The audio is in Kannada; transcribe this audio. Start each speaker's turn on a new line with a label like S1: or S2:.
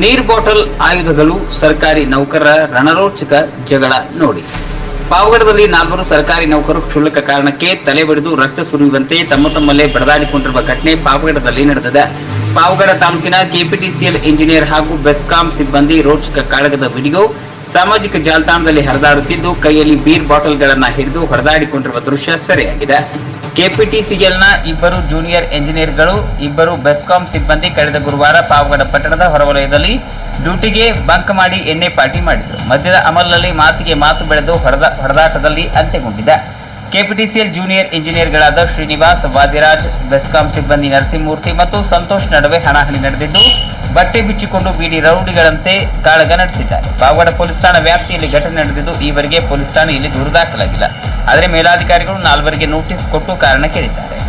S1: ನೀರ್ ಬಾಟಲ್ ಆಯುಧಗಳು, ಸರ್ಕಾರಿ ನೌಕರರ ರಣರೋಚಕ ಜಗಳ ನೋಡಿ. ಪಾವಗಡದಲ್ಲಿ ನಾಲ್ವರು ಸರ್ಕಾರಿ ನೌಕರರು ಕ್ಷುಲ್ಲಕ ಕಾರಣಕ್ಕೆ ತಲೆ ಬಡಿದು ರಕ್ತ ಸುರಿಯುವಂತೆ ತಮ್ಮ ತಮ್ಮಲ್ಲೇ ಬಡದಾಡಿಕೊಂಡಿರುವ ಘಟನೆ ಪಾವಗಡದಲ್ಲಿ ನಡೆದಿದೆ. ಪಾವಗಡ ತಾಲೂಕಿನ ಕೆಪಿಟಿಸಿಎಲ್ ಇಂಜಿನಿಯರ್ ಹಾಗೂ ಬೆಸ್ಕಾಂ ಸಿಬ್ಬಂದಿ ರೋಚಕ ಕಾಳಗದ ವಿಡಿಯೋ ಸಾಮಾಜಿಕ ಜಾಲತಾಣದಲ್ಲಿ ಹರಿದಾಡುತ್ತಿದ್ದು, ಕೈಯಲ್ಲಿ ಬೀರ್ ಬಾಟಲ್ಗಳನ್ನು ಹಿಡಿದು ಹೊರದಾಡಿಕೊಂಡಿರುವ ದೃಶ್ಯ ಸೆರೆಯಾಗಿದೆ. ಕೆಪಿಟಿಸಿಎಲ್ನ ಇಬ್ಬರು ಜೂನಿಯರ್ ಎಂಜಿನಿಯರ್ಗಳು, ಇಬ್ಬರು ಬೆಸ್ಕಾಂ ಸಿಬ್ಬಂದಿ ಕಳೆದ ಗುರುವಾರ ಪಾವಗಡ ಪಟ್ಟಣದ ಹೊರವಲಯದಲ್ಲಿ ಡ್ಯೂಟಿಗೆ ಬಂಕ್ ಮಾಡಿ ಎಣ್ಣೆ ಪಾರ್ಟಿ ಮಾಡಿದರು. ಮಧ್ಯದ ಅಮಲ್ನಲ್ಲಿ ಮಾತಿಗೆ ಮಾತು ಬೆಳೆದು ಹೊಡೆದ ಹೊಡೆದಾಟದಲ್ಲಿ ಅಂತ್ಯಗೊಂಡಿದೆ. ಕೆಪಿಟಿಸಿಎಲ್ ಜೂನಿಯರ್ ಇಂಜಿನಿಯರ್ಗಳಾದ ಶ್ರೀನಿವಾಸ್ ವಾದಿರಾಜ್ ಬೆಸ್ಕಾಂ ಸಿಬ್ಬಂದಿ ನರಸಿಂಹಮೂರ್ತಿ ಮತ್ತು ಸಂತೋಷ್ ನಡುವೆ ಹಣಾಹಣಿ ನಡೆದಿದ್ದು, ಬಟ್ಟೆ ಬಿಚ್ಚಿಕೊಂಡು ಬೀಡಿ ರೌಡಿಗಳಂತೆ ಕಾಳಗ ನಡೆಸಿದ್ದಾರೆ. ಪಾವಗಡ ಪೊಲೀಸ್ ಠಾಣಾ ವ್ಯಾಪ್ತಿಯಲ್ಲಿ ಘಟನೆ ನಡೆದಿದ್ದು, ಈವರೆಗೆ ಪೊಲೀಸ್ ಠಾಣೆಯಲ್ಲಿ ದೂರು ದಾಖಲಾಗಿಲ್ಲ. ಆದರೆ ಮೇಲಾಧಿಕಾರಿಗಳು ನಾಲ್ವರಿಗೆ ನೋಟಿಸ್ ಕೊಟ್ಟು ಕಾರಣ ಕೇಳಿದ್ದಾರೆ